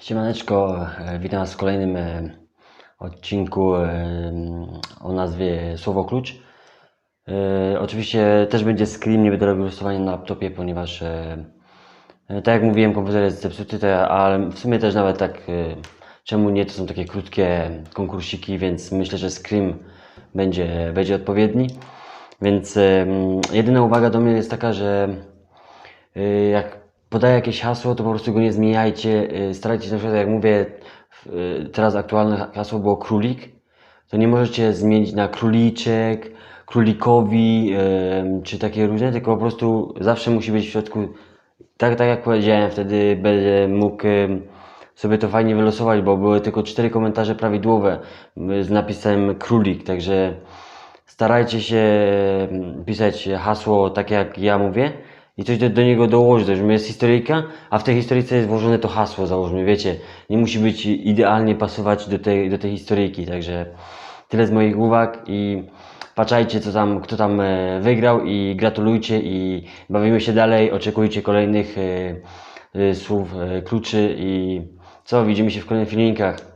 Siemaneczko, e, witam Was w kolejnym e, odcinku e, o nazwie Słowo Klucz. Oczywiście też będzie screen, nie będę robił losowania na laptopie, ponieważ tak jak mówiłem, komputer jest zepsuty, ale w sumie też nawet tak, czemu nie, to są takie krótkie konkursiki, więc myślę, że screen będzie, będzie odpowiedni. Więc jedyna uwaga do mnie jest taka, że jak podaję jakieś hasło, to po prostu go nie zmieniajcie. Y, Starajcie się, na przykład jak mówię, y, teraz aktualne hasło było królik, to nie możecie zmienić na króliczek, królikowi, czy takie różne, tylko po prostu zawsze musi być w środku, tak, tak jak powiedziałem, wtedy będę mógł sobie to fajnie wylosować, bo były tylko cztery komentarze prawidłowe z napisem królik, także starajcie się pisać hasło tak jak ja mówię i coś do, do niego dołożyć. Załóżmy jest historyjka, a w tej historyjce jest włożone to hasło, załóżmy, wiecie. Nie musi być idealnie pasować do tej, do tej historyjki, także tyle z moich uwag i patrzajcie co tam, kto tam e, wygrał i gratulujcie i bawimy się dalej, oczekujcie kolejnych e, e, słów, kluczy i co, widzimy się w kolejnych filmikach.